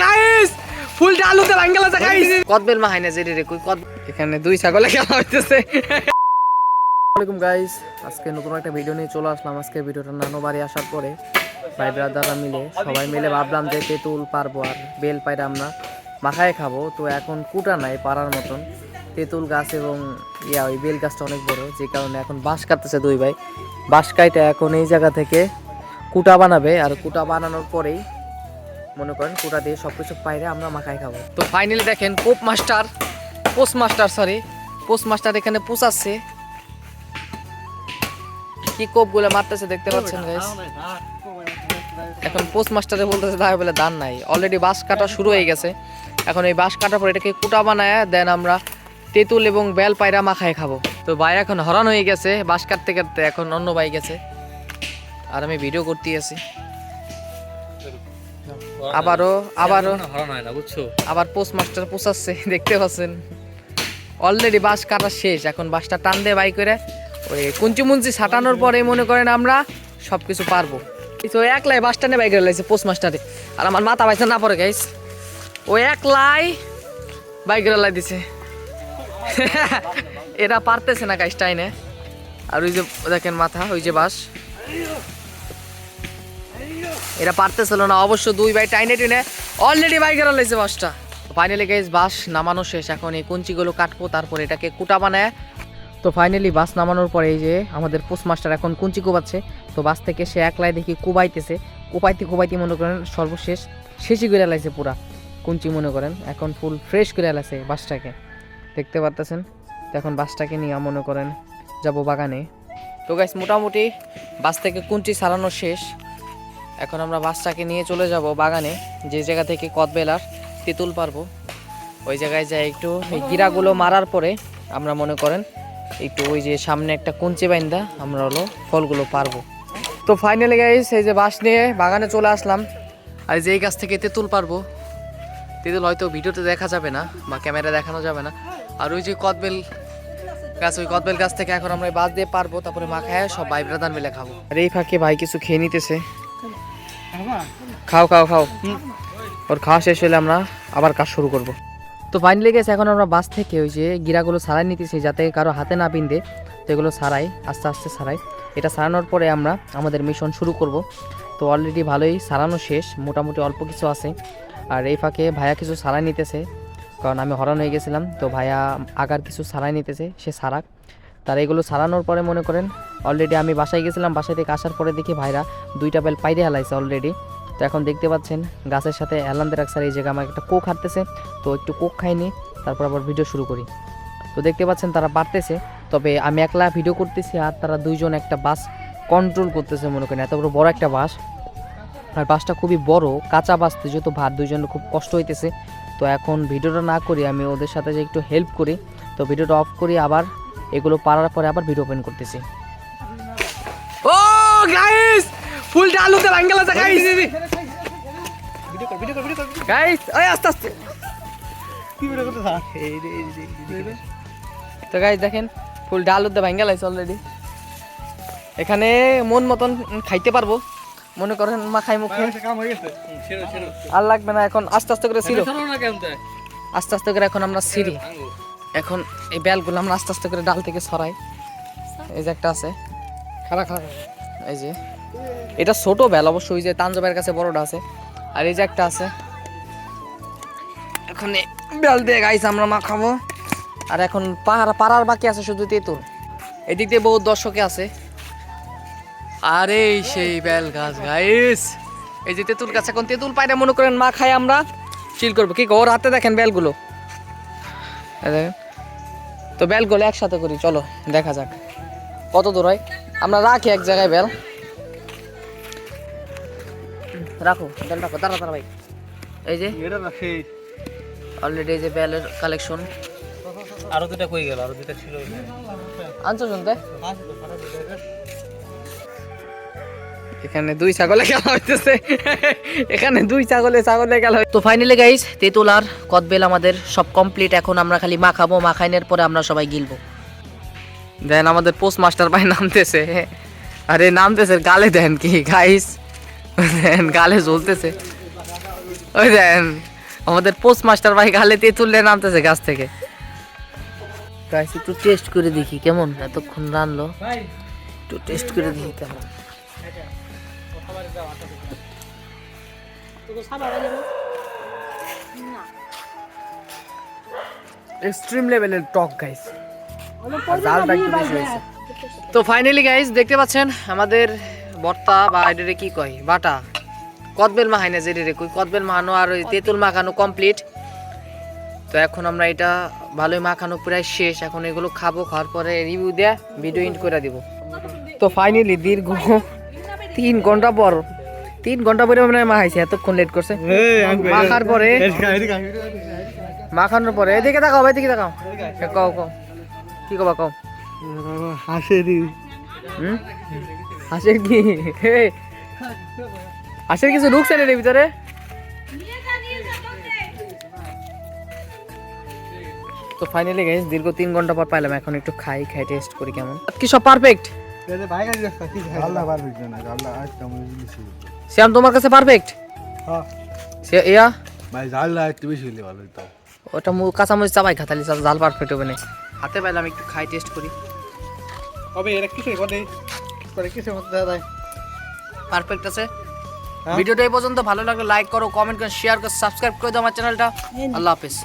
Guys ফুলটা আলুতে guys কদবেল মা হাইনা জেরি রে কই? কদ এখানে দুই ছাগলে খেলা হইতেছে। আসসালামাইকুম গাইস আজকে নতুন একটা ভিডিও নিয়ে চলে আসলাম। আজকে ভিডিওটা নানো বাড়ি আসার পরে ভাই ব্রাদাররা মিলে সবাই মিলে ভাবলাম যে তেঁতুল পারব আর বেল পাইরা আমরা মাখায় খাব তো এখন কুটা নাই পাড়ার মতন। তেঁতুল গাছ এবং ইয়া ওই বেল গাছটা অনেক বড় যে কারণে এখন বাঁশ কাটতেছে দুই ভাই। বাঁশ কাইটা এখন এই জায়গা থেকে কুটা বানাবে আর কুটা বানানোর পরেই মনে করেন কুটা দিয়ে সব কিছু পাইরে আমরা মাখায় খাব। তো ফাইনালি দেখেন কোপ master post master sorry post master এখানে পুষাচ্ছে কি কোপগুলো মারতেছে দেখতে পাচ্ছেন গাইস এখন পোস্ট মাস্টারে বলতেছে তাই বলে দান নাই। অলরেডি বাঁশ কাটা শুরু হয়ে গেছে। এখন এই বাঁশ কাটার পর এটাকে কুটা বানায় দেন আমরা তেঁতুল এবং বেল পায়রা মাখায় খাব। তো ভাই এখন হরান হয়ে গেছে বাঁশ কাটতে কাটতে। এখন অন্য ভাই গেছে। আর আমি ভিডিও করতে আছি। আবারও আবারও। হরণ হয় না বুঝছ? আবার পোস্ট মাস্টার পোষাচ্ছে দেখতে পাচ্ছেন। অলরেডি বাস কাটা শেষ এখন বাসটা টান দিয়ে বাই করে ওই কুঞ্চি মুঞ্চি ছাটানোর পরে মনে করেন আমরা সব কিছু পারব। তো একলাই বাস টানে বাই করে লাইছে পোস্ট মাস্টারে আর আমার মাথা পাইছে না পরে গাইস ও একলাই বাই করে লাই দিছে। এরা পারতেছে না গাইস টাইনে। আর ওই যে দেখেন মাথা ওই যে বাস। এরা পারতেছিল না, অবশ্য দুই ভাই টাইনে টেনে অলরেডি বাইকের লাইছে বাসটা। ফাইনালি গাইজ বাস নামানো শেষ। এখন এই কুঞ্চিগুলো কাটবো, তারপর এটাকে কুটা বানায়। তো ফাইনালি বাস নামানোর পরে এই যে আমাদের পোস্ট মাস্টার এখন কুঞ্চি কুবাচ্ছে। তো বাস থেকে সে একলাই দেখি কুবাইতেছে। কুবাইতে কুবাইতে মনে করেন সর্বশেষ শেষই করে লাইছে পুরা। কুঞ্চি মনে করেন, এখন ফুল ফ্রেশ করে লাইছে বাসটাকে। দেখতে পারতেছেন? তো এখন বাসটাকে নিয়ে মনে করেন যাব বাগানে। তো গাইস মোটামুটি বাস থেকে কুঞ্চি সারানো শেষ। এখন আমরা বাসটাকে নিয়ে চলে যাব বাগানে, যে জায়গা থেকে কদবেল আর তেঁতুল পারব। ওই জায়গায় যাই একটু, এই গিরাগুলো মারার পরে আমরা মনে করেন একটু ওই যে সামনে একটা কুঞ্চি বাইন্দা আমরা হলো ফলগুলো পারব। তো ফাইনালি গাইস এই যে বাস নিয়ে বাগানে চলে আসলাম। আর যে এই গাছ থেকে তেঁতুল পারব, তেঁতুল হয়তো ভিডিওতে দেখা যাবে না বা ক্যামেরা দেখানো যাবে না। আর ওই যে কদবেল গাছ, ওই কদবেল গাছ থেকে এখন আমরা বাস দিয়ে পারব, তারপরে মাখায় সব ভাই ব্রাদার মিলে খাব। আর এই ফাঁকে ভাই কিছু খেয়ে নিতেছে। খাও খাও খাও। ওর খাওয়া শেষ হলে আমরা আবার কাজ শুরু করব। তো ফাইনালি গেছে, এখন আমরা বাস থেকে ওই যে গিরাগুলো সারাই নিতেছি, যাতে কারও হাতে না বিন্দে তো এগুলো সারাই, আস্তে আস্তে সারাই। এটা সারানোর পরে আমরা আমাদের মিশন শুরু করব। তো অলরেডি ভালোই সারানো শেষ, মোটামুটি অল্প কিছু আছে। আর এই ফাঁকে ভাইয়া কিছু সারাই নিতেছে, কারণ আমি হরান হয়ে গেছিলাম। তো ভাইয়া আগার কিছু সারাই নিতেছে, সে সারাক। তার এগুলো সারানোর পরে মনে করেন অলরেডি আমি বাসায় গেছিলাম, বাসায় থেকে আসার পরে দেখি ভাইরা দুইটা বেল পাইরে হেলাইছে অলরেডি তো এখন দেখতে পাচ্ছেন, গাছের সাথে অ্যালান্দের রাখছে এই জায়গায় আমার একটা কোক হাঁটতেছে। তো একটু কোক খাইনি, তারপর আবার ভিডিও শুরু করি। তো দেখতে পাচ্ছেন তারা বাড়তেছে, তবে আমি একলা ভিডিও করতেছি আর তারা দুইজন একটা বাস কন্ট্রোল করতেছে মনে করেন। এত বড় বড় একটা বাস। আর বাসটা খুবই বড়, কাঁচা বাসতে যেহেতু ভাত দুইজনের খুব কষ্ট হইতেছে। তো এখন ভিডিওটা না করি আমি ওদের সাথে যে একটু হেল্প করি। তো ভিডিওটা অফ করি আবার। এগুলো পারার পরে আবার ভিডিও ওপেন করতেছি। ও গাইস ফুলটা আলুতে ভাঙ্গা লাগছে গাইস ভিডিও কর ভিডিও কর ভিডিও কর গাইস ওই আস্তে আস্তে। কি ভিডিও করতে থাক এই রে তো গাইস দেখেন ফুলটা আলুতে ভাঙ্গা লাগছে অলরেডি এখানে মন মতন খাইতে পারব। মনে করেন মাখাই মুখে। আর লাগবে না এখন আস্তে আস্তে করে ছিল আস্তে আস্তে করে এখন আমরা সিঁড়ি এখন এই বেলগুলো আমরা আস্তে আস্তে করে ডাল থেকে সরাই এই যে একটা আছে। খারাপ খারাপ এই যে। এটা ছোট বেল অবশ্যই ওই যে তাঞ্জবের কাছে বড়টা আছে। আর এই যে একটা আছে। এখন বেল দিয়ে গাইস আমরা মাখাবো আর এখন পাহাড় পাড়ার বাকি আছে শুধু তেঁতুল। এদিক দিয়ে বহুত দর্শকে আছে। আরে সেই বেল গাছ গাইস এই যে তেঁতুল গাছ এখন তেঁতুল পায়রা মনে করেন মা খাই আমরা চিল করব। কি ওর হাতে দেখেন বেলগুলো। দেখেন। তো বেল বেলগুলো একসাথে করি চলো দেখা যাক। কত দূর হয়? আমরা রাখি এক জায়গায় বেল। রাখো বেল রাখো দাঁড়া দাঁড়া ভাই। এই যে অলরেডি এই যে বেলের কালেকশন আরও দুটা কই গেল? আরও দুটা ছিল। আনছো শুনতে? এখানে দুই ছাগলে খেলা হইতেছে। এখানে দুই ছাগলে ছাগলে খেলা তো ফাইনালি গাইস তেঁতুল আর কদবেল আমাদের সব কমপ্লিট এখন আমরা খালি মাখাবো মাখাইনের পরে আমরা সবাই গিলবো। দেন আমাদের পোস্ট মাস্টার ভাই নামতেছে। আরে নামতেছে গালে দেন কি গাইস দেন গালে জ্বলতেছে। ওই দেন আমাদের পোস্ট মাস্টার ভাই গালে তেঁতুলে নামতেছে গাছ থেকে। গাইস একটু টেস্ট করে দেখি কেমন? এতক্ষণ রানলো। একটু টেস্ট করে দেখি কেমন। এক্সট্রিম লেভেলের টক গাইস জালটা একটু বেশি হয়েছে। তো ফাইনালি গাইস দেখতে পাচ্ছেন আমাদের বর্তা বা এটারে কি কয়? বাটা। কদবেল মাখাই না যেটা রে কই? কদবেল মাখানো আর ওই তেঁতুল মাখানো কমপ্লিট তো এখন আমরা এটা ভালোই মাখানো প্রায় শেষ। এখন এগুলো খাব খাওয়ার পরে রিভিউ দেয়া ভিডিও ইন্ড করে দিব। তো ফাইনালি দীর্ঘ তিন ঘণ্টা পর তিন ঘণ্টা পরে মানে মাখাইছে এতক্ষণ লেট করছে। মাখার পরে মাখানোর পরে এদিকে তাকাও ভাই এদিকে তাকাও। কও কও। কি কবা কও। হাসেরি হুম? হাসির কি? হাসির কিছু ঢুকছে না এর ভিতরে? তো ফাইনালি গাইস দীর্ঘ তিন ঘণ্টা পর পাইলাম এখন একটু খাই খাই টেস্ট করি কেমন। কি সব পারফেক্ট আল্লাহ পারফেক্ট না? আল্লাহ আজ কেমন বেশি শ্যাম তোমার কাছে পারফেক্ট হ্যাঁ। ইয়া ভাই একটু বেশি হলে ভালো হতো ওটা মু কাঁচামরিচ চাবাই খাতালি জাল পারফেক্ট হবে না। হাতে পাইলাম একটু খাই টেস্ট করি। কবে? এরা কথা করে কিসের মধ্যে দাদা পারফেক্ট আছে। হ্যাঁ? ভিডিওটা এই পর্যন্ত ভালো লাগলে লাইক করো কমেন্ট করো শেয়ার করো সাবস্ক্রাইব করে দাও আমার চ্যানেলটা আল্লাহ হাফেজ।